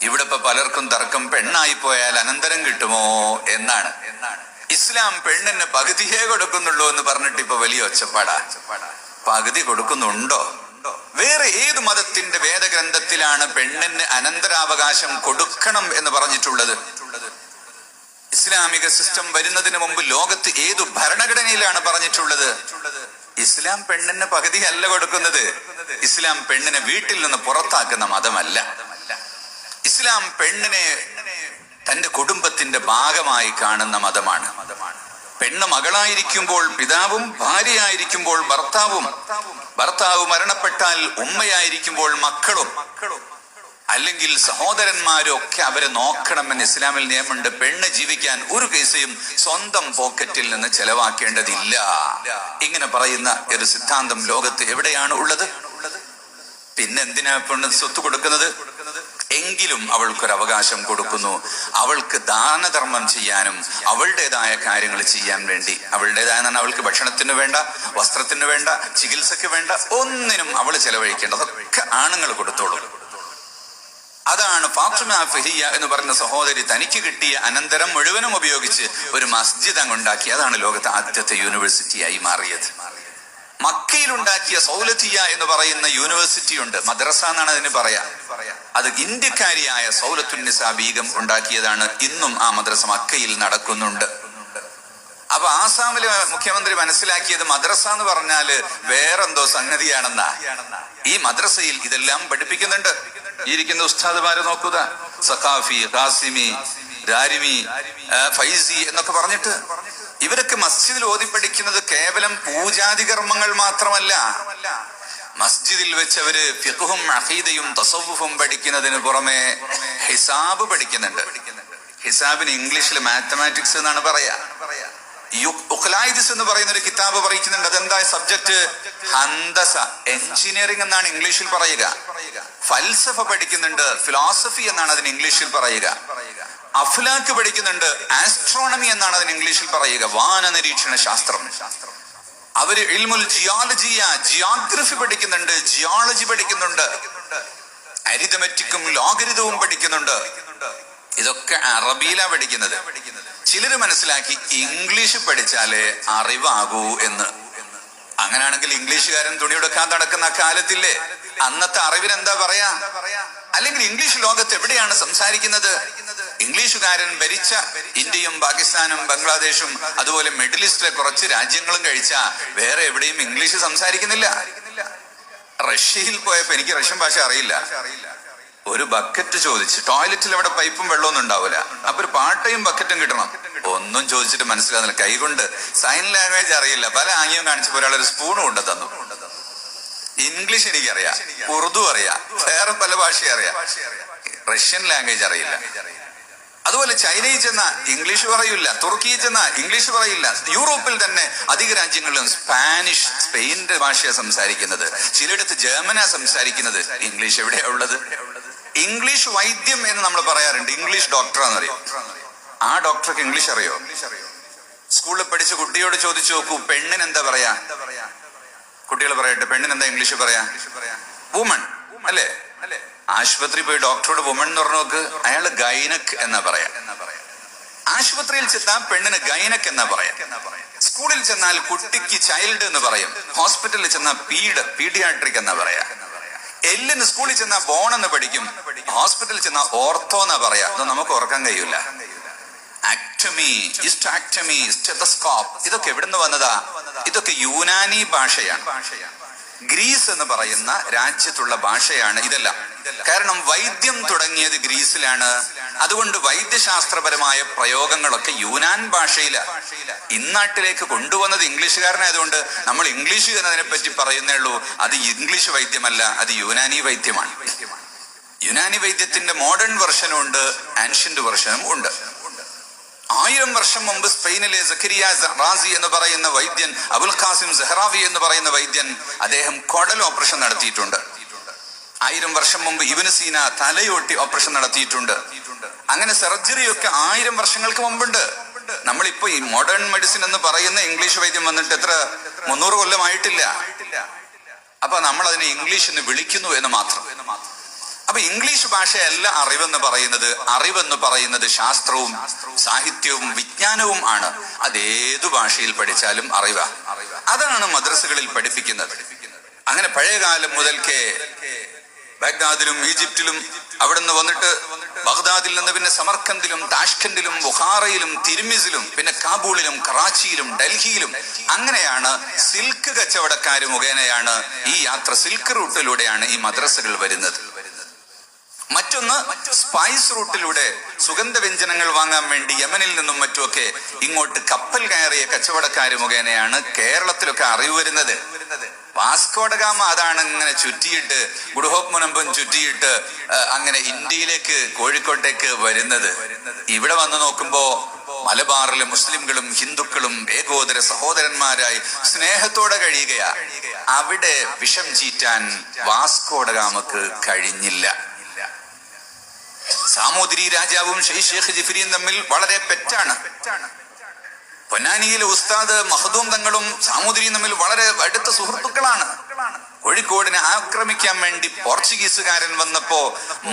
ഇവിടെ ഇപ്പൊ പലർക്കും തർക്കം പെണ്ണായി പോയാൽ അനന്തരം കിട്ടുമോ എന്നാണ്. ഇസ്ലാം പെണ്ണിന് പകുതിയേ കൊടുക്കുന്നുള്ളൂ എന്ന് പറഞ്ഞിട്ട് ഇപ്പൊ വലിയ ഒച്ചപ്പാടാ. പകുതി കൊടുക്കുന്നുണ്ടോ? വേറെ ഏത് മതത്തിന്റെ വേദഗ്രന്ഥത്തിലാണ് പെണ്ണിന് അനന്തരാവകാശം കൊടുക്കണം എന്ന് പറഞ്ഞിട്ടുള്ളത്? ഇസ്ലാമിക സിസ്റ്റം വരുന്നതിന് മുമ്പ് ലോകത്ത് ഏതു ഭരണഘടനയിലാണ് പറഞ്ഞിട്ടുള്ളത്? ഇസ്ലാം പെണ്ണിന് പകുതി അല്ല കൊടുക്കുന്നത്. ഇസ്ലാം പെണ്ണിനെ വീട്ടിൽ നിന്ന് പുറത്താക്കുന്ന മതമല്ല. ഇസ്ലാം പെണ്ണിനെ തന്റെ കുടുംബത്തിന്റെ ഭാഗമായി കാണുന്ന മതമാണ്. പെണ്ണ് മകളായിരിക്കുമ്പോൾ പിതാവും ഭാര്യയായിരിക്കുമ്പോൾ ഭർത്താവും ഭർത്താവ് മരണപ്പെട്ടാൽ ഉമ്മയായിരിക്കുമ്പോൾ മക്കളും അല്ലെങ്കിൽ സഹോദരന്മാരും ഒക്കെ അവരെ നോക്കണമെന്ന് ഇസ്ലാമിൽ നിയമമുണ്ട്. പെണ്ണ് ജീവിക്കാൻ ഒരു കേസയും സ്വന്തം പോക്കറ്റിൽ നിന്ന് ചെലവാക്കേണ്ടതില്ല. ഇങ്ങനെ പറയുന്ന ഒരു സിദ്ധാന്തം ലോകത്ത് എവിടെയാണ് ഉള്ളത്? പിന്നെന്തിനാ പെണ്ണ് സ്വത്ത് കൊടുക്കുന്നത്? എങ്കിലും അവൾക്കൊരു അവകാശം കൊടുക്കുന്നു. അവൾക്ക് ദാനധർമ്മം ചെയ്യാനും അവളുടേതായ കാര്യങ്ങൾ ചെയ്യാൻ വേണ്ടി. അവളുടേതായ അവൾക്ക് ഭക്ഷണത്തിന് വേണ്ട വസ്ത്രത്തിന് വേണ്ട ചികിത്സക്ക് വേണ്ട ഒന്നിനും അവൾ ചെലവഴിക്കേണ്ട. അതൊക്കെ ആണുങ്ങൾ കൊടുത്തോളൂ. അതാണ് ഫാത്തിമ ഫെഹിയ എന്ന് പറയുന്ന സഹോദരി തനിക്ക് കിട്ടിയ അനന്തരം മുഴുവനും ഉപയോഗിച്ച് ഒരു മസ്ജിദ് അങ്ങ് ഉണ്ടാക്കി. അതാണ് ലോകത്തെ ആദ്യത്തെ യൂണിവേഴ്സിറ്റിയായി മാറിയത്. മക്കയിൽ ഉണ്ടാക്കിയ സൗലത്തിയ എന്ന് പറയുന്ന യൂണിവേഴ്സിറ്റി ഉണ്ട്. മദ്രസ എന്നാണ് അതിന് പറയാ. അത് ഇന്ത്യക്കാരിയായ സൗലത്തുന്നിസ ബീഗം ഉണ്ടാക്കിയതാണ് ഇന്നും ആ മദ്രസ മക്കയിൽ നടക്കുന്നുണ്ട്. അപ്പൊ ആസാമിലെ മുഖ്യമന്ത്രി മനസ്സിലാക്കിയത് മദ്രസ എന്ന് പറഞ്ഞാൽ വേറെന്തോ സംഗതിയാണെന്നാ. ഈ മദ്രസയിൽ ഇതെല്ലാം പഠിപ്പിക്കുന്നുണ്ട്. ഇരിക്കുന്ന ഉസ്താദുമാരെ നോക്കുക. സഖാഫി ഖാസിമി ദാരിമി ഫൈസി എന്നൊക്കെ പറഞ്ഞിട്ട് ഇവരൊക്കെ മസ്ജിദിൽ ഓതി പഠിക്കുന്നത് കേവലം പൂജാതി കർമ്മങ്ങൾ മാത്രമല്ല. മസ്ജിദിൽ വെച്ച് അവർ ഫിഖും അഹീദയും തസവുഫും പഠിക്കുന്നതിന് പുറമെ ഹിസാബ് പഠിക്കുന്നുണ്ട്. ഹിസാബിന് ഇംഗ്ലീഷിൽ മാത്തമാറ്റിക്സ് എന്നാണ് പറയാ. ഉഖ്ലായിദിസ് എന്ന് പറയുന്ന ഒരു കിതാബ് പറയിക്കുന്നുണ്ട് അതെന്താ? സബ്ജക്ട് ഹന്തസ എഞ്ചിനീയറിംഗ് എന്നാണ് ഇംഗ്ലീഷിൽ പറയുക. ഫൽസഫ പഠിക്കുന്നുണ്ട്. ഫിലോസഫി എന്നാണ് അതിന് ഇംഗ്ലീഷിൽ പറയുക. അഫ്ലാക്ക് പഠിക്കുന്നുണ്ട്. ആസ്ട്രോണമി എന്നാണ് അതിന് ഇംഗ്ലീഷിൽ പറയുക. വാന നിരീക്ഷണ ശാസ്ത്രം. അവർ ഇൽമുൽ ജിയോളജിയ ജിയോഗ്രഫി പഠിക്കുന്നുണ്ട് ജിയോളജി പഠിക്കുന്നുണ്ട്. അരിതമെറ്റിക്കും ലോകരിതവും പഠിക്കുന്നുണ്ട്. ഇതൊക്കെ അറബിയിലാ പഠിക്കുന്നത്. ചിലര് മനസ്സിലാക്കി ഇംഗ്ലീഷ് പഠിച്ചാലേ അറിവാകൂ എന്ന്. അങ്ങനെയാണെങ്കിൽ ഇംഗ്ലീഷുകാരൻ തുണിയെടുക്കാൻ നടക്കുന്ന കാലത്തില്ലേ? അന്നത്തെ അറിവിനെന്താ പറയാ? അല്ലെങ്കിൽ ഇംഗ്ലീഷ് ലോകത്ത് എവിടെയാണ് സംസാരിക്കുന്നത്? ഇംഗ്ലീഷുകാരൻ ഭരിച്ച ഇന്ത്യയും പാകിസ്ഥാനും ബംഗ്ലാദേശും അതുപോലെ മിഡിൽ ഈസ്റ്റിലെ കുറച്ച് രാജ്യങ്ങളും കഴിച്ച വേറെ എവിടെയും ഇംഗ്ലീഷ് സംസാരിക്കുന്നില്ല. റഷ്യയിൽ പോയപ്പോ എനിക്ക് റഷ്യൻ ഭാഷ അറിയില്ല. ഒരു ബക്കറ്റ് ചോദിച്ച് ടോയ്ലറ്റിൽ അവിടെ പൈപ്പും വെള്ളമൊന്നും ഉണ്ടാവില്ല അപ്പൊ ഒരു പാട്ടയും ബക്കറ്റും കിട്ടണം. ഒന്നും ചോദിച്ചിട്ട് മനസ്സിലാകുന്നില്ല. കൈകൊണ്ട് സൈൻ ലാംഗ്വേജ് അറിയില്ല. പല ആംഗ്യം കാണിച്ചപ്പോ ഒരാൾ ഒരു സ്പൂൺ കൊണ്ട് തന്നു. ഇംഗ്ലീഷ് എനിക്കറിയാം ഉറുദു അറിയാം. വേറെ പല ഭാഷയും അറിയാം. റഷ്യൻ ലാംഗ്വേജ് അറിയില്ല. അതുപോലെ ചൈനയിൽ ചെന്ന ഇംഗ്ലീഷ് പറയില്ല തുർക്കിയിൽ ചെന്ന ഇംഗ്ലീഷ് പറയില്ല. യൂറോപ്പിൽ തന്നെ അധിക രാജ്യങ്ങളിലും സ്പാനിഷ് സ്പെയിനിന്റെ ഭാഷയാണ് സംസാരിക്കുന്നത്. ചിലയിടത്ത് ജർമ്മന സംസാരിക്കുന്നത്. ഇംഗ്ലീഷ് എവിടെയാ ഉള്ളത്? ഇംഗ്ലീഷ് വൈദ്യം എന്ന് നമ്മൾ പറയാറുണ്ട്. ഇംഗ്ലീഷ് ഡോക്ടർ എന്നറിയോ ആ ഡോക്ടർക്ക് ഇംഗ്ലീഷ് അറിയോ? സ്കൂളിൽ പഠിച്ച കുട്ടിയോട് ചോദിച്ചു നോക്കൂ പെണ്ണിന് എന്താ പറയാ? കുട്ടികൾ പറയട്ടെ പെണ്ണിന് എന്താ ഇംഗ്ലീഷ് പറയാ? വുമൺ അല്ലേ? ആശുപത്രി പോയി ഡോക്ടറോട് വുമൺ എന്ന് പറഞ്ഞു നോക്ക്. അയാൾ ഗൈനക് എന്നാ പറയാ. ആശുപത്രിയിൽ ചെന്നാൽ പെണ്ണിന് ഗൈനക് എന്നാ പറയാ. സ്കൂളിൽ ചെന്നാൽ കുട്ടിക്ക് ചൈൽഡ് എന്ന് പറയും. ഹോസ്പിറ്റലിൽ ചെന്നാൽ പീഡ് പീഡിയാട്രിക് എന്നാ പറയാ. എല്ലിന് സ്കൂളിൽ ചെന്നാൽ ബോൺ എന്ന് പഠിക്കും. ഹോസ്പിറ്റലിൽ ചെന്നാൽ ഓർത്തോ എന്നാ പറയാ. അത് നമുക്ക് ഓർക്കാൻ കഴിയൂല. ആക്ടമി ഇസ്റ്റാക്ടമി സ്റ്റെതസ്കോപ്പ് ഇതൊക്കെ എവിടുന്ന് വന്നതാ? ഇതൊക്കെ യൂനാനി ഭാഷയാണ്. ഗ്രീസ് എന്ന് പറയുന്ന രാജ്യത്തുള്ള ഭാഷയാണ് ഇതെല്ലാം. കാരണം വൈദ്യം തുടങ്ങിയത് ഗ്രീസിലാണ്. അതുകൊണ്ട് വൈദ്യശാസ്ത്രപരമായ പ്രയോഗങ്ങളൊക്കെ യൂനാൻ ഭാഷയില. ഇന്നാട്ടിലേക്ക് കൊണ്ടുവന്നത് ഇംഗ്ലീഷുകാരനായതുകൊണ്ട് നമ്മൾ ഇംഗ്ലീഷ് എന്നതിനെ പറ്റി പറയുന്നേ ഉള്ളൂ. അത് ഇംഗ്ലീഷ് വൈദ്യമല്ല അത് യുനാനി വൈദ്യമാണ്. യുനാനി വൈദ്യത്തിന്റെ മോഡേൺ വെർഷനും ഉണ്ട് ആൻഷ്യന്റ് വെർഷനും ഉണ്ട്. ആയിരം വർഷം മുമ്പ് സ്പെയിനിലെ സക്കരിയ റാസി എന്ന് പറയുന്ന വൈദ്യൻ അബുൽ ഖാസിം സെഹ്റാവി എന്ന് പറയുന്ന വൈദ്യൻ അദ്ദേഹം കൊടൽ ഓപ്പറേഷൻ നടത്തിയിട്ടുണ്ട്. ആയിരം വർഷം മുമ്പ് ഇവന് സീന തലയോട്ടി ഓപ്പറേഷൻ നടത്തിയിട്ടുണ്ട്. അങ്ങനെ സർജറി ഒക്കെ ആയിരം വർഷങ്ങൾക്ക് മുമ്പുണ്ട്. നമ്മളിപ്പോ ഈ മോഡേൺ മെഡിസിൻ എന്ന് പറയുന്ന ഇംഗ്ലീഷ് വൈദ്യം വന്നിട്ട് എത്ര? മുന്നൂറ് കൊല്ലമായിട്ടില്ല. അപ്പൊ നമ്മൾ അതിനെ ഇംഗ്ലീഷ് എന്ന് വിളിക്കുന്നു എന്ന് മാത്രം. അപ്പൊ ഇംഗ്ലീഷ് ഭാഷയല്ല അറിവെന്ന് പറയുന്നത് അറിവെന്ന് പറയുന്നത് ശാസ്ത്രവും സാഹിത്യവും വിജ്ഞാനവും ആണ്. അതേതു ഭാഷയിൽ പഠിച്ചാലും അറിവാ. അതാണ് മദ്രസകളിൽ പഠിപ്പിക്കുന്നത്. അങ്ങനെ പഴയ കാലം മുതൽക്കേ ബാഗ്ദാദിലും ഈജിപ്തിലും അവിടെ നിന്ന് വന്നിട്ട് ബഗ്ദാദിൽ നിന്ന് പിന്നെ സമർക്കന്ദിലും താഷ്കന്ദിലും ബുഹാറയിലും തിരുമിസിലും പിന്നെ കാബൂളിലും കറാച്ചിയിലും ഡൽഹിയിലും അങ്ങനെയാണ് സിൽക്ക് കച്ചവടക്കാർ മുഖേനയാണ് ഈ യാത്ര സിൽക്ക് റൂട്ടിലൂടെയാണ് ഈ മദ്രസകൾ വരുന്നത്. മറ്റൊന്ന് സ്പൈസ് റൂട്ടിലൂടെ സുഗന്ധവ്യഞ്ജനങ്ങൾ വാങ്ങാൻ വേണ്ടി യമനിൽ നിന്നും മറ്റുമൊക്കെ ഇങ്ങോട്ട് കപ്പൽ കയറിയ കച്ചവടക്കാർ മുഖേനയാണ് കേരളത്തിലൊക്കെ അറിവ് വരുന്നത്. വാസ്കോഡഗാമ അതാണ് ഇങ്ങനെ ചുറ്റിയിട്ട് ഗുഡഹോപ്പ് മുനമ്പും ചുറ്റിയിട്ട് അങ്ങനെ ഇന്ത്യയിലേക്ക് കോഴിക്കോട്ടേക്ക് വരുന്നത്. ഇവിടെ വന്ന് നോക്കുമ്പോ മലബാറിലെ മുസ്ലിംകളും ഹിന്ദുക്കളും ഏകോദര സഹോദരന്മാരായി സ്നേഹത്തോടെ കഴിയുകയാ. അവിടെ വിഷം ചീറ്റാൻ വാസ്കോഡഗാമക്ക് കഴിഞ്ഞില്ല. സാമൂതിരി രാജാവും ഷെയ്ഖ് ജിഫ്രിയും തമ്മിൽ വളരെ പെറ്റാണ്. പൊന്നാനിയിലെ ഉസ്താദ് മഹദൂം തങ്ങളും സാമൂതിരിയും തമ്മിൽ വളരെ അടുത്ത സുഹൃത്തുക്കളാണ്. കോഴിക്കോടിനെ ആക്രമിക്കാൻ വേണ്ടി പോർച്ചുഗീസുകാരൻ വന്നപ്പോ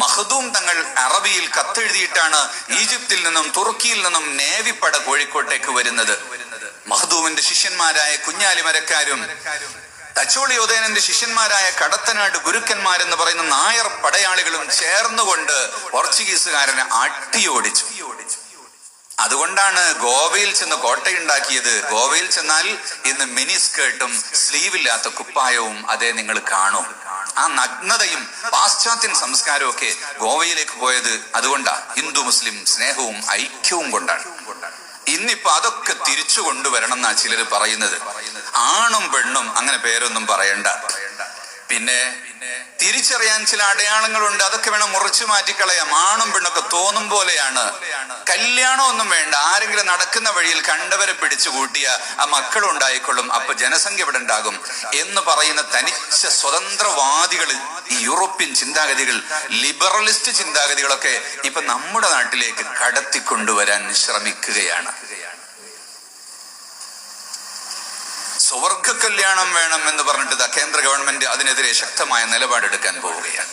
മഹദൂം തങ്ങൾ അറബിയിൽ കത്തെഴുതിയിട്ടാണ് ഈജിപ്തിൽ നിന്നും തുർക്കിയിൽ നിന്നും നേവിപ്പട കോഴിക്കോട്ടേക്ക് വരുന്നത്. മഹദൂമിന്റെ ശിഷ്യന്മാരായ കുഞ്ഞാലി മരക്കാരും തച്ചോളി ഉദയനന്റെ ശിഷ്യന്മാരായ കടത്തനാട് ഗുരുക്കന്മാരെന്ന് പറയുന്ന നായർ പടയാളികളും ചേർന്നുകൊണ്ട് പോർച്ചുഗീസുകാരനെ അട്ടിയോടിച്ചു അതുകൊണ്ടാണ് ഗോവയിൽ ചെന്ന് കോട്ടയുണ്ടാക്കിയത്. ഗോവയിൽ ചെന്നാൽ ഇന്ന് മിനി സ്കേർട്ടും സ്ലീവ് ഇല്ലാത്ത കുപ്പായവും അതേ നിങ്ങൾ കാണും. ആ നഗ്നതയും പാശ്ചാത്യൻ സംസ്കാരവും ഒക്കെ ഗോവയിലേക്ക് പോയത് അതുകൊണ്ടാണ് ഹിന്ദു മുസ്ലിം സ്നേഹവും ഐക്യവും കൊണ്ടാണ് കൊണ്ടാണ്. ഇന്നിപ്പോ അതൊക്കെ തിരിച്ചു കൊണ്ടുവരണം എന്നാ ചിലർ പറയുന്നത്. ആണും പെണ്ണും അങ്ങനെ പേരൊന്നും പറയണ്ട. പിന്നെ തിരിച്ചറിയാൻ ചില അടയാളങ്ങളുണ്ട്. അതൊക്കെ വേണം മുറിച്ചു മാറ്റിക്കളയാം. ആണും പെണ്ണൊക്കെ തോന്നും പോലെയാണ്. കല്യാണം ഒന്നും വേണ്ട. ആരെങ്കിലും നടക്കുന്ന വഴിയിൽ കണ്ടവരെ പിടിച്ചു കൂട്ടിയ ആ മക്കളും ഉണ്ടായിക്കൊള്ളും. അപ്പൊ ജനസംഖ്യ ഇവിടെ ഉണ്ടാകും. എന്ന് പറയുന്ന തനിച്ച സ്വതന്ത്രവാദികൾ ഈ യൂറോപ്യൻ ചിന്താഗതികൾ ലിബറലിസ്റ്റ് ചിന്താഗതികളൊക്കെ ഇപ്പൊ നമ്മുടെ നാട്ടിലേക്ക് കടത്തിക്കൊണ്ടുവരാൻ ശ്രമിക്കുകയാണ്. സ്വർഗ കല്യാണം വേണം എന്ന് പറഞ്ഞിട്ട് കേന്ദ്ര ഗവൺമെന്റ് അതിനെതിരെ ശക്തമായ നിലപാടെടുക്കാൻ പോവുകയാണ്.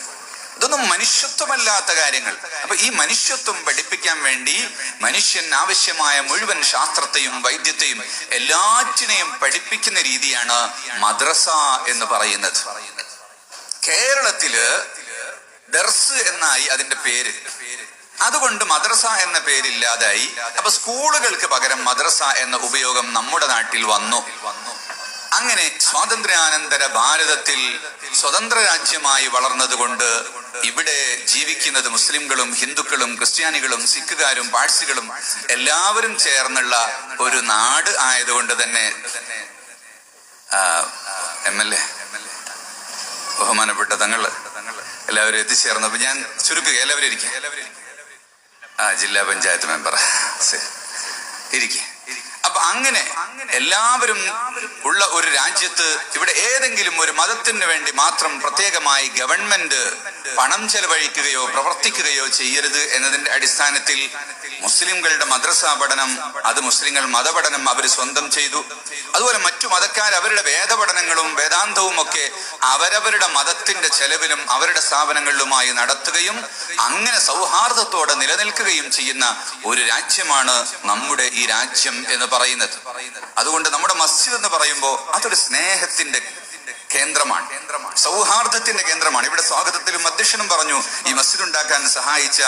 ഇതൊന്നും മനുഷ്യത്വമല്ലാത്ത കാര്യങ്ങൾ. അപ്പൊ ഈ മനുഷ്യത്വം പഠിപ്പിക്കാൻ വേണ്ടി മനുഷ്യൻ ആവശ്യമായ മുഴുവൻ ശാസ്ത്രത്തെയും വൈദ്യത്തെയും എല്ലാറ്റിനെയും പഠിപ്പിക്കുന്ന രീതിയാണ് മദ്രസ എന്ന് പറയുന്നത്. കേരളത്തിൽ ദർസ് എന്നായി അതിന്റെ പേര്. അതുകൊണ്ട് മദ്രസ എന്ന പേരില്ലാതായി. അപ്പൊ സ്കൂളുകൾക്ക് പകരം മദ്രസ എന്ന ഉപയോഗം നമ്മുടെ നാട്ടിൽ വന്നു. അങ്ങനെ സ്വാതന്ത്ര്യാനന്തര ഭാരതത്തിൽ സ്വതന്ത്ര രാജ്യമായി വളർന്നതുകൊണ്ട് ഇവിടെ ജീവിക്കുന്നത് മുസ്ലിംകളും ഹിന്ദുക്കളും ക്രിസ്ത്യാനികളും സിഖുകാരും പാഴ്സികളും എല്ലാവരും ചേർന്നുള്ള ഒരു നാട് ആയതുകൊണ്ട് തന്നെ എം എൽ എ ബഹുമാനപ്പെട്ട തങ്ങൾ എല്ലാവരും എത്തിച്ചേർന്നപ്പോ ഞാൻ ചുരുക്കുക എല്ലാവരും ഇരിക്കും. ആ ജില്ലാ പഞ്ചായത്ത് മെമ്പർ. ഇരിക്കെ. അപ്പൊ അങ്ങനെ എല്ലാവരും ഉള്ള ഒരു രാജ്യത്ത് ഇവിടെ ഏതെങ്കിലും ഒരു മതത്തിന് വേണ്ടി മാത്രം പ്രത്യേകമായി ഗവൺമെന്റ് പണം ചെലവഴിക്കുകയോ പ്രവർത്തിക്കുകയോ ചെയ്യരുത് എന്നതിന്റെ അടിസ്ഥാനത്തിൽ മുസ്ലിംകളുടെ മദ്രസാ പഠനം അത് മുസ്ലിങ്ങൾ മതപഠനം അവർ സ്വന്തം ചെയ്തു. അതുപോലെ മറ്റു മതക്കാർ അവരുടെ വേദപഠനങ്ങളും വേദാന്തവും ഒക്കെ അവരവരുടെ മതത്തിന്റെ ചെലവിലും അവരുടെ സ്ഥാപനങ്ങളിലുമായി നടത്തുകയും അങ്ങനെ സൗഹാർദ്ദത്തോടെ നിലനിൽക്കുകയും ചെയ്യുന്ന ഒരു രാജ്യമാണ് നമ്മുടെ ഈ രാജ്യം എന്ന് പറയുന്നത്. അതുകൊണ്ട് നമ്മുടെ മസ്ജിദ് എന്ന് പറയുമ്പോൾ അതൊരു സ്നേഹത്തിന്റെ കേന്ദ്രമാണ്. സൗഹാർദ്ദത്തിന്റെ കേന്ദ്രമാണ്. ഇവിടെ സ്വാഗതത്തിലും അധ്യക്ഷനും പറഞ്ഞു ഈ മസ്ജിദ് ഉണ്ടാക്കാൻ സഹായിച്ച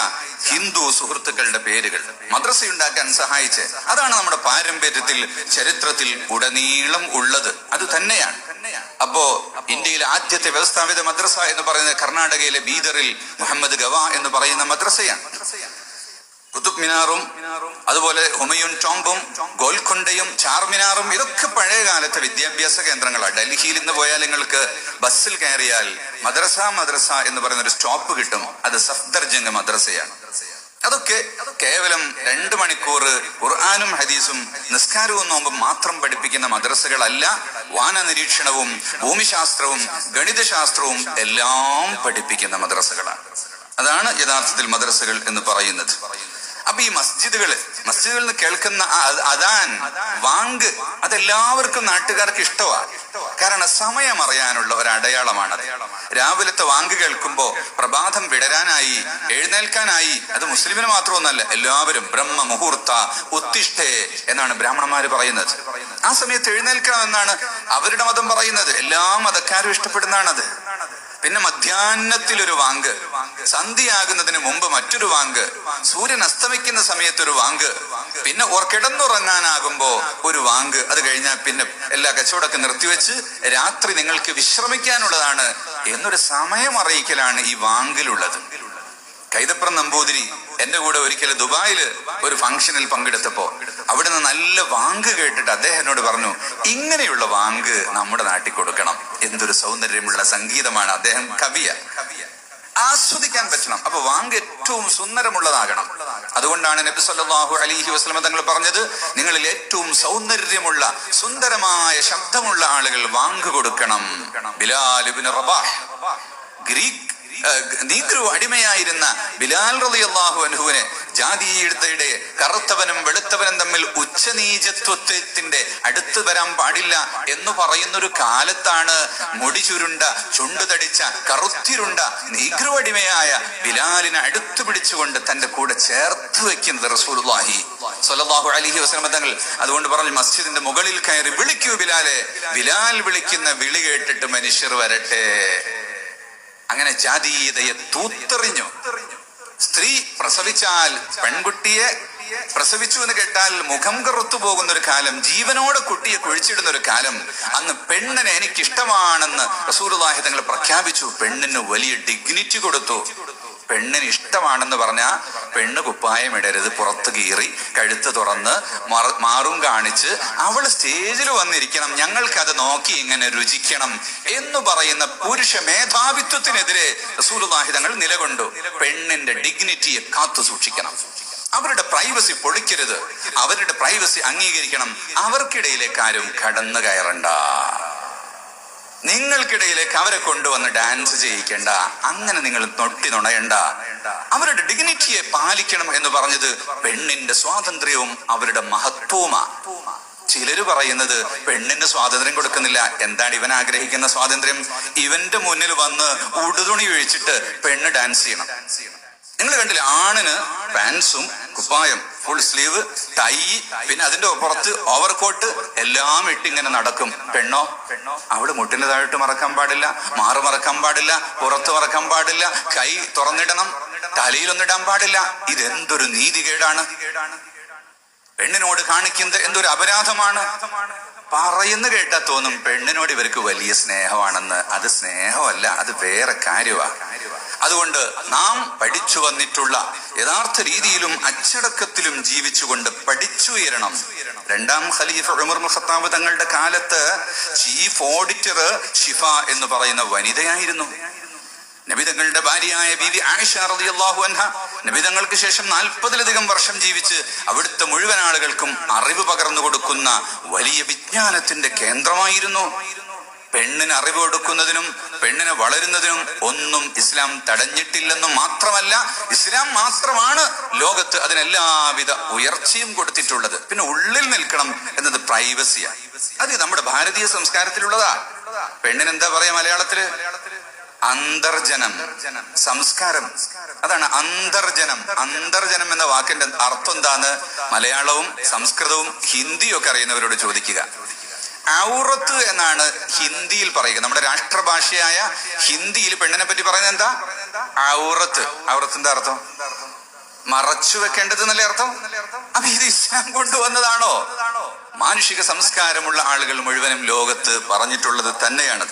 ഹിന്ദു സുഹൃത്തുക്കളുടെ പേരുകൾ. മദ്രസ ഉണ്ടാക്കാൻ സഹായിച്ച് അതാണ് നമ്മുടെ പാരമ്പര്യത്തിൽ ചരിത്രത്തിൽ ഉടനീളം ഉള്ളത്. അത് തന്നെയാണ്. അപ്പോ ഇന്ത്യയിലെ ആദ്യത്തെ വ്യവസ്ഥാപിത മദ്രസ എന്ന് പറയുന്നത് കർണാടകയിലെ ബീദറിൽ മുഹമ്മദ് ഗവ എന്ന് പറയുന്ന മദ്രസയാണ്. കുതുബ് മിനാറും അതുപോലെ ഹുമയൂൺ ടോംബും ഗോൽക്കൊണ്ടയും ചാർമിനാറും ഇതൊക്കെ പഴയ കാലത്തെ വിദ്യാഭ്യാസ കേന്ദ്രങ്ങളാണ്. ഡൽഹിയിൽ ഇന്ന് പോയാൽ നിങ്ങൾക്ക് ബസ്സിൽ കയറിയാൽ മദ്രസ മദ്രസ എന്ന് പറയുന്ന ഒരു സ്റ്റോപ്പ് കിട്ടും. അത് സഫ്ദർജംഗ് മദ്രസയാണ്. അതൊക്കെ കേവലം രണ്ട് മണിക്കൂർ ഖുർആാനും ഹദീസും നിസ്കാരവും നോമ്പും മാത്രം പഠിപ്പിക്കുന്ന മദ്രസകളല്ല. വാന നിരീക്ഷണവും ഭൂമിശാസ്ത്രവും ഗണിതശാസ്ത്രവും എല്ലാം പഠിപ്പിക്കുന്ന മദ്രസകളാണ്. അതാണ് യഥാർത്ഥത്തിൽ മദ്രസകൾ എന്ന് പറയുന്നത്. അപ്പൊ ഈ മസ്ജിദുകൾ മസ്ജിദുകളിൽ നിന്ന് കേൾക്കുന്ന അതാൻ വാങ്ക് അതെല്ലാവർക്കും നാട്ടുകാർക്ക് ഇഷ്ടമാണ് കാരണം സമയം അറിയാനുള്ള ഒരു അടയാളമാണ് രാവിലത്തെ വാങ്ക് കേൾക്കുമ്പോ പ്രഭാതം വിടരാനായി എഴുന്നേൽക്കാനായി അത് മുസ്ലിമിന് മാത്രമൊന്നല്ല എല്ലാവരും ബ്രഹ്മ മുഹൂർത്ത ഉത്തിഷ്ഠേ എന്നാണ് ബ്രാഹ്മണന്മാര് പറയുന്നത്. ആ സമയത്ത് എഴുന്നേൽക്കണം എന്നാണ് അവരുടെ മതം പറയുന്നത്. എല്ലാ മതക്കാരും ഇഷ്ടപ്പെടുന്നതാണത്. പിന്നെ മധ്യാഹ്നത്തിൽ ഒരു വാങ്ക്. സന്ധ്യയാകുന്നതിന് മുമ്പ് മറ്റൊരു വാങ്ക്. സൂര്യൻ അസ്തമിക്കുന്ന സമയത്ത് ഒരു വാങ്ക്. പിന്നെ കിടന്നുറങ്ങാനാകുമ്പോ ഒരു വാങ്ക്. അത് കഴിഞ്ഞാൽ പിന്നെ എല്ലാ കച്ചവടമൊക്കെ നിർത്തിവെച്ച് രാത്രി നിങ്ങൾക്ക് വിശ്രമിക്കാനുള്ളതാണ് എന്നൊരു സമയം അറിയിക്കലാണ് ഈ വാങ്കിലുള്ളത്. കൈതപ്രം നമ്പൂതിരി എന്റെ കൂടെ ഒരിക്കൽ ദുബായിൽ ഒരു ഫംഗ്ഷനിൽ പങ്കെടുത്തപ്പോ അവിടെ നിന്ന് നല്ല വാങ്ക് കേട്ടിട്ട് അദ്ദേഹം എന്നോട് പറഞ്ഞു ഇങ്ങനെയുള്ള വാങ്ക് നമ്മുടെ നാട്ടിൽ കൊടുക്കണം. എന്തൊരു സൗന്ദര്യമുള്ള സംഗീതമാണ് അദ്ദേഹം കവിയ. ആസ്വദിക്കാൻ പറ്റണം. അപ്പൊ വാങ്ക് ഏറ്റവും സുന്ദരമുള്ളതാകണം. അതുകൊണ്ടാണ് നബി സല്ലല്ലാഹു അലൈഹി വസ്ലമ തങ്ങൾ പറഞ്ഞത് നിങ്ങളിൽ ഏറ്റവും സൗന്ദര്യമുള്ള സുന്ദരമായ ശബ്ദമുള്ള ആളുകൾ വാങ്ക് കൊടുക്കണം. Bilal ibn Rabah Greek Negro അടിമയായിരുന്ന Bilal റളിയല്ലാഹു അൻഹുവിനെ ജാതിയെഴുത്തയുടെ കറുത്തവനും വെളുത്തവനും തമ്മിൽ ഉച്ചനീചത്വത്തിന്റെ അടുത്ത് വരാൻ പാടില്ല എന്ന് പറയുന്ന ഒരു കാലത്താണ് മുടി ചുരുണ്ട ചുണ്ടു തടിച്ച കറുത്തിരുണ്ട നീഗ്രു അടിമയായ ബിലാലിനെ അടുത്തു പിടിച്ചുകൊണ്ട് തന്റെ കൂടെ ചേർത്ത് വെക്കുന്നത് റസൂലുള്ളാഹി സ്വല്ലല്ലാഹു അലൈഹി വസല്ലം തങ്ങൾ. അതുകൊണ്ട് പറഞ്ഞു മസ്ജിദിന്റെ മുകളിൽ കയറി വിളിക്കൂ ബിലാലെ. ബിലാൽ വിളിക്കുന്ന വിളി കേട്ടിട്ട് മനുഷ്യർ വരട്ടെ. അങ്ങനെ ജാതീയതയെ തൂത്തെറിഞ്ഞു. സ്ത്രീ പ്രസവിച്ചാൽ പെൺകുട്ടിയെ പ്രസവിച്ചു എന്ന് കേട്ടാൽ മുഖം കറുത്തു പോകുന്ന ഒരു കാലം ജീവനോട് കുട്ടിയെ കുഴിച്ചിടുന്ന ഒരു കാലം. അന്ന് പെണ്ണിനെ എനിക്കിഷ്ടമാണെന്ന് ഇഷ്ടമാണെന്ന് റസൂലുള്ളാഹി തങ്ങൾ പ്രഖ്യാപിച്ചു. പെണ്ണിന് വലിയ ഡിഗ്നിറ്റി കൊടുത്തു. പെണ്ണിന് ഇഷ്ടമാണെന്ന് പറഞ്ഞാൽ പെണ്ണ് കുപ്പായം ഇടരുത് പുറത്ത് കീറി കഴുത്ത് തുറന്ന് മാറും കാണിച്ച് അവൾ സ്റ്റേജിൽ വന്നിരിക്കണം ഞങ്ങൾക്ക് അത് നോക്കി ഇങ്ങനെ രുചിക്കണം എന്ന് പറയുന്ന പുരുഷ മേധാവിത്വത്തിനെതിരെ റസൂലുള്ളാഹി തങ്ങൾ നിലകൊണ്ടു. പെണ്ണിന്റെ ഡിഗ്നിറ്റിയെ കാത്തു സൂക്ഷിക്കണം. അവരുടെ പ്രൈവസി പൊളിക്കരുത്. അവരുടെ പ്രൈവസി അംഗീകരിക്കണം. അവർക്കിടയിലേക്ക് ആരും കടന്നു കയറണ്ട. നിങ്ങൾക്കിടയിലേക്ക് അവരെ കൊണ്ടുവന്ന് ഡാൻസ് ചെയ്യിക്കേണ്ട. അങ്ങനെ നിങ്ങൾ തൊട്ടി നുണയണ്ട. അവരുടെ ഡിഗ്നിറ്റിയെ പാലിക്കണം എന്ന് പറഞ്ഞത് പെണ്ണിന്റെ സ്വാതന്ത്ര്യവും അവരുടെ മഹത്വവുമാ. ചിലര് പറയുന്നത് പെണ്ണിന് സ്വാതന്ത്ര്യം കൊടുക്കുന്നില്ല. എന്താണ് ഇവൻ ആഗ്രഹിക്കുന്ന സ്വാതന്ത്ര്യം? ഇവന്റെ മുന്നിൽ വന്ന് ഉടുതുണി ഒഴിച്ചിട്ട് പെണ്ണ് ഡാൻസ് ചെയ്യണം. നിങ്ങൾ കണ്ടില്ല ആണിന് പാൻസും കുപ്പായം ഫുൾ സ്ലീവ് ടൈ പിന്നെ അതിന്റെ പുറത്ത് ഓവർ കോട്ട് എല്ലാം ഇട്ടിങ്ങനെ നടക്കും. പെണ്ണോ? അവിടെ മുട്ടിന് താഴോട്ട് മറക്കാൻ പാടില്ല മാറ് മറക്കാൻ പാടില്ല പുറത്ത് മറക്കാൻ പാടില്ല കൈ തുറന്നിടണം തലയിലൊന്നിടാൻ പാടില്ല. ഇതെന്തൊരു നീതികേടാണ്? പെണ്ണിനോട് കാണിക്കുന്നത് എന്തൊരു അപരാധമാണ്? പറയുന്ന കേട്ടാ തോന്നും പെണ്ണിനോട് ഇവർക്ക് വലിയ സ്നേഹമാണെന്ന്. അത് സ്നേഹമല്ല അത് വേറെ കാര്യമാണ് അതുകൊണ്ട് നാം പഠിച്ചു വന്നിട്ടുള്ള യഥാർത്ഥ രീതിയിലും അച്ചടക്കത്തിലും ജീവിച്ചുകൊണ്ട് പഠിച്ചുയരണം. രണ്ടാം ഖലീഫ ഉമർ ഖത്താബ് തങ്ങളുടെ കാലത്ത് ചീഫ് ഓഡിറ്റർ ഷിഫ എന്ന് പറയുന്ന വനിതയായിരുന്നു. നബിതങ്ങളുടെ ഭാര്യയായ ബീവി ആയിഷ റളിയല്ലാഹു അൻഹ നബിതങ്ങൾക്ക് ശേഷം നാൽപ്പതിലധികം വർഷം ജീവിച്ച് അവിടുത്തെ മുഴുവൻ ആളുകൾക്കും അറിവ് പകർന്നു കൊടുക്കുന്ന വലിയ വിജ്ഞാനത്തിന്റെ കേന്ദ്രമായിരുന്നു. പെണ്ണിന് അറിവ് കൊടുക്കുന്നതിനും പെണ്ണിന് വളരുന്നതിനും ഒന്നും ഇസ്ലാം തടഞ്ഞിട്ടില്ലെന്നും മാത്രമല്ല ഇസ്ലാം മാത്രമാണ് ലോകത്ത് അതിനെല്ലാവിധ ഉയർച്ചയും കൊടുത്തിട്ടുള്ളത്. പിന്നെ ഉള്ളിൽ നിൽക്കണം എന്നത് പ്രൈവസിയാണ്. അത് നമ്മുടെ ഭാരതീയ സംസ്കാരത്തിലുള്ളതാ പെണ്ണിനെന്താ പറയാ മലയാളത്തിൽ? അന്തർജനം. സംസ്കാരം. അതാണ് അന്തർജനം. അന്തർജനം എന്ന വാക്കിന്റെ അർത്ഥം എന്താണ്? മലയാളവും സംസ്കൃതവും ഹിന്ദിയും ഒക്കെ അറിയുന്നവരോട് ചോദിക്കുക. ഔറത്ത് എന്നാണ് ഹിന്ദിയിൽ പറയുക. നമ്മുടെ രാഷ്ട്രഭാഷയായ ഹിന്ദിയിൽ പെണ്ണിനെ പറ്റി പറയുന്നത് എന്താ? ഔറത്ത്. ഔറത്തിന്റെ അർത്ഥം? മറച്ചു വെക്കേണ്ടത് എന്നല്ലേ അർത്ഥം? അപ്പൊ ഇത് ഇസ്ലാം കൊണ്ടുവന്നതാണോ? മാനുഷിക സംസ്കാരമുള്ള ആളുകൾ മുഴുവനും ലോകത്ത് പറഞ്ഞിട്ടുള്ളത് തന്നെയാണ്.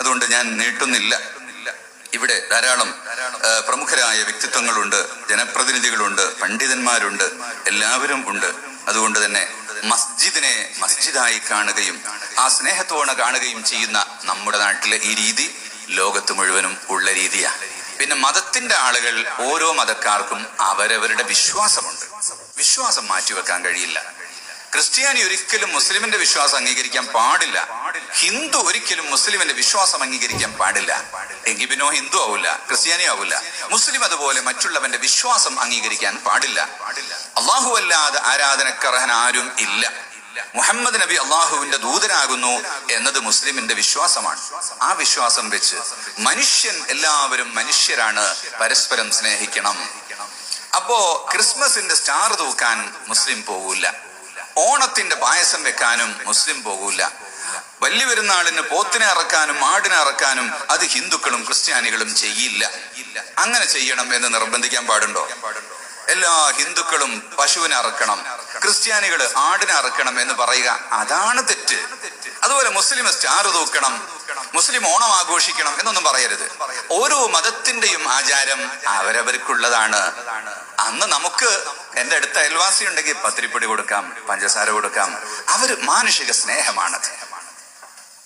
അതുകൊണ്ട് ഞാൻ നീട്ടുന്നില്ല. ഇവിടെ ധാരാളം പ്രമുഖരായ വ്യക്തിത്വങ്ങളുണ്ട് ജനപ്രതിനിധികളുണ്ട് പണ്ഡിതന്മാരുണ്ട് എല്ലാവരും ഉണ്ട്. അതുകൊണ്ട് തന്നെ മസ്ജിദിനെ മസ്ജിദായി കാണുകയും ആ സ്നേഹത്തോടെ കാണുകയും ചെയ്യുന്ന നമ്മുടെ നാട്ടിലെ ഈ രീതി ലോകത്ത് മുഴുവനും ഉള്ള രീതിയാണ് പിന്നെ മതത്തിന്റെ ആളുകൾ ഓരോ മതക്കാർക്കും അവരവരുടെ വിശ്വാസമുണ്ട്. വിശ്വാസം മാറ്റിവെക്കാൻ കഴിയില്ല. ക്രിസ്ത്യാനി ഒരിക്കലും മുസ്ലിമിന്റെ വിശ്വാസം അംഗീകരിക്കാൻ പാടില്ല. ഹിന്ദു ഒരിക്കലും മുസ്ലിമിന്റെ വിശ്വാസം അംഗീകരിക്കാൻ പാടില്ല. എങ്കിൽ പിന്നോ ഹിന്ദു ആവില്ല ക്രിസ്ത്യാനി ആവില്ല മുസ്ലിം അതുപോലെ മറ്റുള്ളവന്റെ വിശ്വാസം അംഗീകരിക്കാൻ പാടില്ല. അള്ളാഹു അല്ലാതെ ആരാധനക്കർഹൻ ആരും ഇല്ല. മുഹമ്മദ് നബി അള്ളാഹുവിന്റെ ദൂതനാകുന്നു എന്നത് മുസ്ലിമിന്റെ വിശ്വാസമാണ്. ആ വിശ്വാസം വെച്ച് മനുഷ്യൻ എല്ലാവരും മനുഷ്യരാണ് പരസ്പരം സ്നേഹിക്കണം. അപ്പോ ക്രിസ്മസിന്റെ സ്റ്റാർ തൂക്കാൻ മുസ്ലിം പോകൂല ഓണത്തിന്റെ പായസം വെക്കാനും മുസ്ലിം പോകൂല. വലിയ പെരുന്നാളിന് പോത്തിനെ അറക്കാനും ആടിനെ അറക്കാനും അത് ഹിന്ദുക്കളും ക്രിസ്ത്യാനികളും ചെയ്യില്ല. അങ്ങനെ ചെയ്യണം എന്ന് നിർബന്ധിക്കാൻ പാടുണ്ടോ? എല്ലാ ഹിന്ദുക്കളും പശുവിനെ അറക്കണം. ക്രിസ്ത്യാനികൾ ആടിനെ അറക്കണം എന്ന് പറയുക. അതാണ് തെറ്റ്. അതുപോലെ മുസ്ലിം സ്റ്റാർ തൂക്കണം? മുസ്ലിം ഓണം ആഘോഷിക്കണം എന്നൊന്നും പറയരുത്. ഓരോ മതത്തിന്റെയും ആചാരം അവരവർക്കുള്ളതാണ്. അന്ന് നമുക്ക് എന്റെ അടുത്ത അയൽവാസി ഉണ്ടെങ്കിൽ പത്തിരിപ്പൊടി കൊടുക്കാം പഞ്ചസാര കൊടുക്കാം. അവർ മാനുഷിക സ്നേഹമാണ്.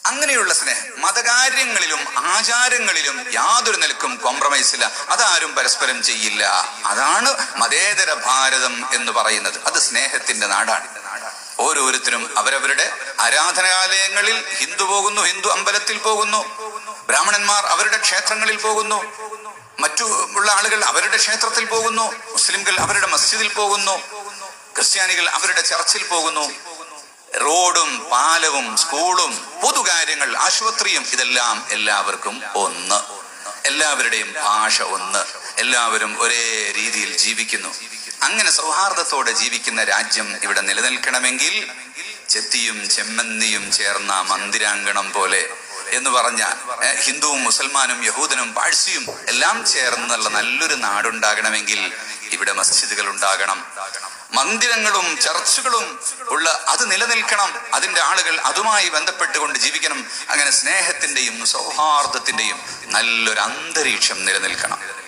അങ്ങനെയുള്ള സ്നേഹം. മതകാര്യങ്ങളിലും ആചാരങ്ങളിലും യാതൊരു നിലക്കും കോംപ്രമൈസ് ഇല്ല. അതാരും പരസ്പരം ചെയ്യില്ല. അതാണ് മതേതര ഭാരതം എന്ന് പറയുന്നത്. അത് സ്നേഹത്തിന്റെ നാടാണ്. ഓരോരുത്തരും അവരവരുടെ ആരാധനാലയങ്ങളിൽ ഹിന്ദു പോകുന്നു ഹിന്ദു അമ്പലത്തിൽ പോകുന്നു ബ്രാഹ്മണന്മാർ അവരുടെ ക്ഷേത്രങ്ങളിൽ പോകുന്നു മറ്റു ഉള്ള ആളുകൾ അവരുടെ ക്ഷേത്രത്തിൽ പോകുന്നു മുസ്ലിംകൾ അവരുടെ മസ്ജിദിൽ പോകുന്നു ക്രിസ്ത്യാനികൾ അവരുടെ ചർച്ചിൽ പോകുന്നു. റോഡും പാലവും സ്കൂളും പൊതുകാര്യങ്ങൾ ആശുപത്രിയും ഇതെല്ലാം എല്ലാവർക്കും ഒന്ന്. എല്ലാവരുടെയും ഭാഷ ഒന്ന്. എല്ലാവരും ഒരേ രീതിയിൽ ജീവിക്കുന്നു. അങ്ങനെ സൗഹാർദ്ദത്തോടെ ജീവിക്കുന്ന രാജ്യം ഇവിടെ നിലനിൽക്കണമെങ്കിൽ ചെത്തിയും ചെമ്മന്നിയും ചേർന്ന മന്ദിരാങ്കണം പോലെ എന്ന് പറഞ്ഞ ഹിന്ദുവും മുസൽമാനും യഹൂദനും പാഴ്സിയും എല്ലാം ചേർന്നുള്ള നല്ലൊരു നാടുണ്ടാകണമെങ്കിൽ ഇവിടെ മസ്ജിദുകൾ ഉണ്ടാകണം. മന്ദിരങ്ങളും ചർച്ചുകളും ഉള്ള അത് നിലനിൽക്കണം. അതിന്റെ ആളുകൾ അതുമായി ബന്ധപ്പെട്ടുകൊണ്ട് ജീവിക്കണം. അങ്ങനെ സ്നേഹത്തിന്റെയും സൗഹാർദ്ദത്തിന്റെയും നല്ലൊരു അന്തരീക്ഷം നിലനിൽക്കണം.